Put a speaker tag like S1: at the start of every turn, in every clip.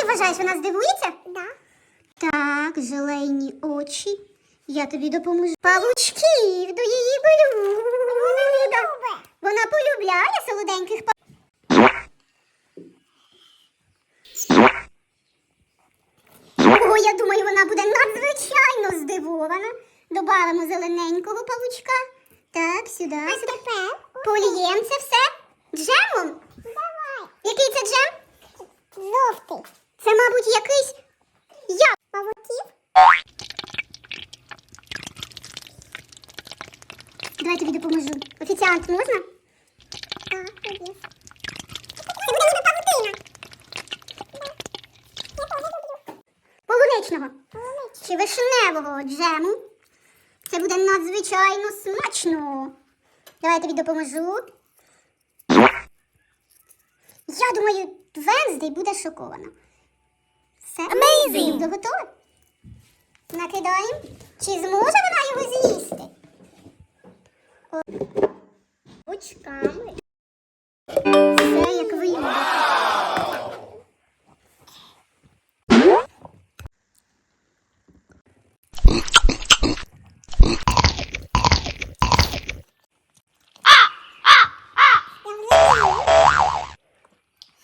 S1: вважаєш, вона здивується?
S2: Да.
S1: Так, желейні очі. Я тобі допоможу. Павучків до її блюда. Вона полюбляє солоденьких па... Ого, я думаю, вона буде надзвичайно здивована. Добавимо зелененького павучка. Так, сюди.
S2: А
S1: сюди.
S2: тепер
S1: Поліємо це все джемом.
S2: давай.
S1: Який це джем?
S2: Жовтий.
S1: Це, мабуть, якийсь я.
S2: Павуків.
S1: Давай тобі допоможу. Офіціант можна?
S2: Так, тобі. Це буде ніби павутина.
S1: Полуничного чи вишневого джему. Це буде надзвичайно смачно. Давай я тобі допоможу. Я думаю, Венздей буде шокована. Все.
S2: Amazing!
S1: Блюдо готова. Накидаємо. Чи зможе вона його з'їсти? О, Очками. Все як ви любите.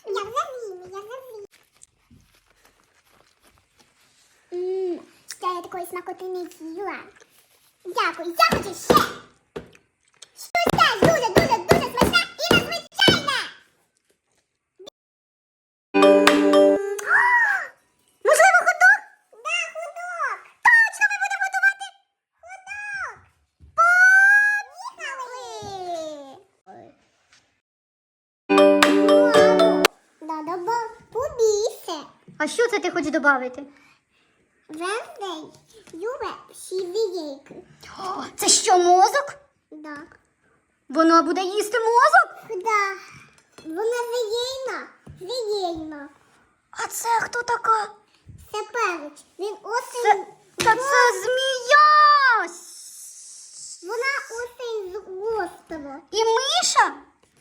S2: Я в залімі, я в залімі.
S1: М,
S2: Ще я смакоти не з'їла. Дякую, я хочу ще. Щось теж дуже, дуже, смачне і незвичайне.
S1: Можливо, хот-дог?
S2: Да, худок.
S1: Точно ми будемо готувати
S2: Худок.
S1: Поїхали!
S2: Мамо, надо було побільше.
S1: А що це ти хочеш додати?
S2: Венздей любить всі вієйки.
S1: Це що, мозок?
S2: Да.
S1: Воно буде їсти мозок?
S2: Да. Вона вієйна. Вієйна.
S1: А це хто така?
S2: Це перець. Він
S1: Це, та це змія!
S2: Вона осень з гостила.
S1: І миша?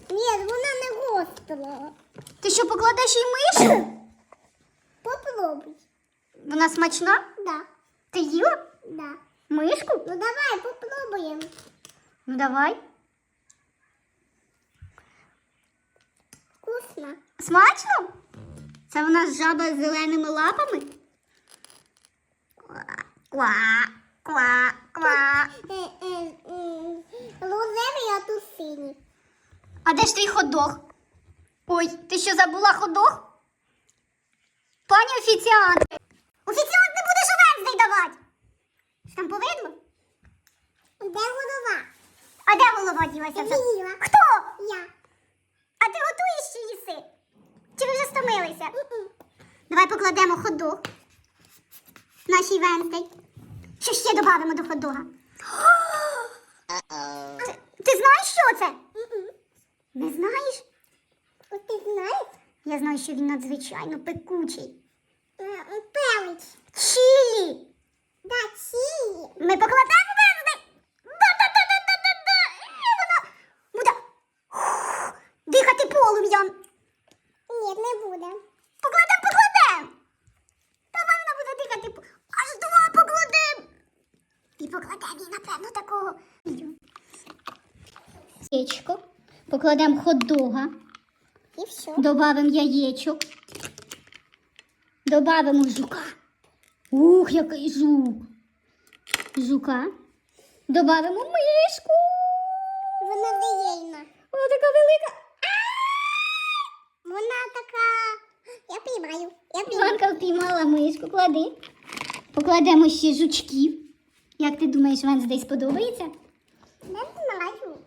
S2: Ні, вона не гостила.
S1: Ти що покладеш їй мишу?
S2: Попробуй.
S1: Вона смачна?
S2: Да.
S1: Ти їла?
S2: Да.
S1: Мишку?
S2: Ну давай попробуємо.
S1: Ну давай.
S2: Вкусно.
S1: Смачно? Це в нас жаба з зеленими лапами? Ква, ква, ква.
S2: Е, е, м, Лузевий, а тут синій.
S1: А де ж твій ходох? Ой, ти що забула ходох? Пані офіціант. Офіціант не буде Венздей давати. Що там повидло?
S2: Де голова?
S1: А де голова ділася? вже?
S2: З'їла.
S1: Хто?
S2: Я.
S1: А ти готуєш чи їси? Чи ви вже стомилися? Давай покладемо ходох. Нашій Венздей. Що ще додамо до ходога? Ти, ти знаєш, що це? Не знаєш?
S2: От ти знаєш?
S1: Я знаю, що він надзвичайно пекучий.
S2: Е, м, Да, чиї.
S1: Ми покладемо буде дихати полум'ям.
S2: Ні, не буде.
S1: Покладем, покладем. Давай вона буде дихати. Аж два покладем. І покладемо їй, напевно, такого. Яєчко. Покладемо хот-дога.
S2: І все.
S1: Добавимо яєчок. Добавимо жука. Ух, який жук. Жука. Добавимо мишку.
S2: Вона вієйна.
S1: Вона така велика.
S2: Вона така. Я піймаю. Я піймаю.
S1: Іванка впіймала мишку. Клади. Покладемо ще жучків. Як ти думаєш, Венздей сподобається?
S2: Не знаю.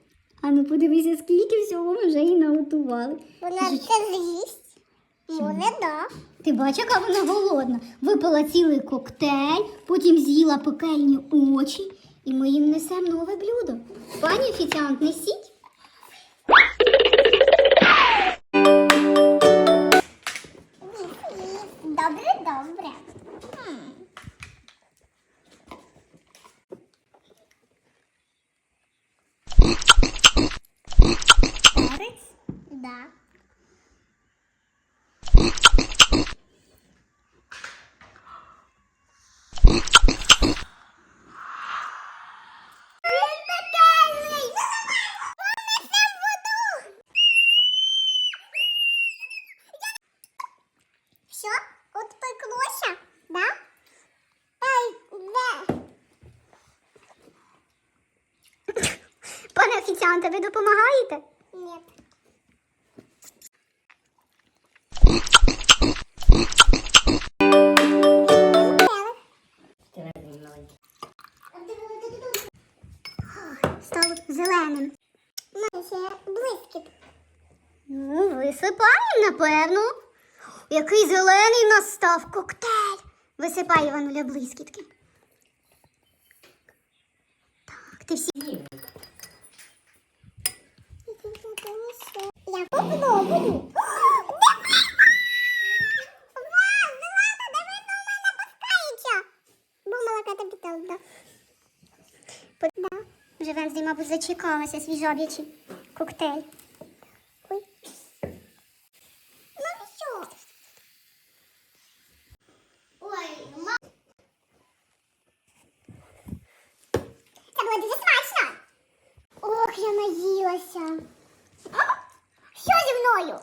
S1: А ну подивися, скільки всього ми вже їй наготували.
S2: Вона це з'їсть. Може, да.
S1: Ти бачиш, яка вона голодна. Випила цілий коктейль, потім з'їла пекельні очі, і ми їм несемо нове блюдо. Пані офіціант, несіть.
S2: Офіціанта, ви допомагаєте?
S3: Нет.
S2: Став зеленим.
S3: Ще блискіт.
S2: Ну, висипаємо, напевно. Який зелений в нас став коктейль. Висипай, Івануля, блискітки. Так, ти всі.
S3: Дав, да.
S2: Да. Вже Венздій, мабуть, зачекалася свіжоб'ячий коктейль.
S3: Ой. Ну що? Ой, ма... Це було дуже смачно. Ох, я наїлася. А? Що зі мною?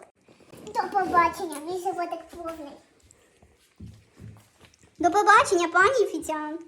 S3: До побачення, мій животик повний.
S2: До побачення, пані офіціант.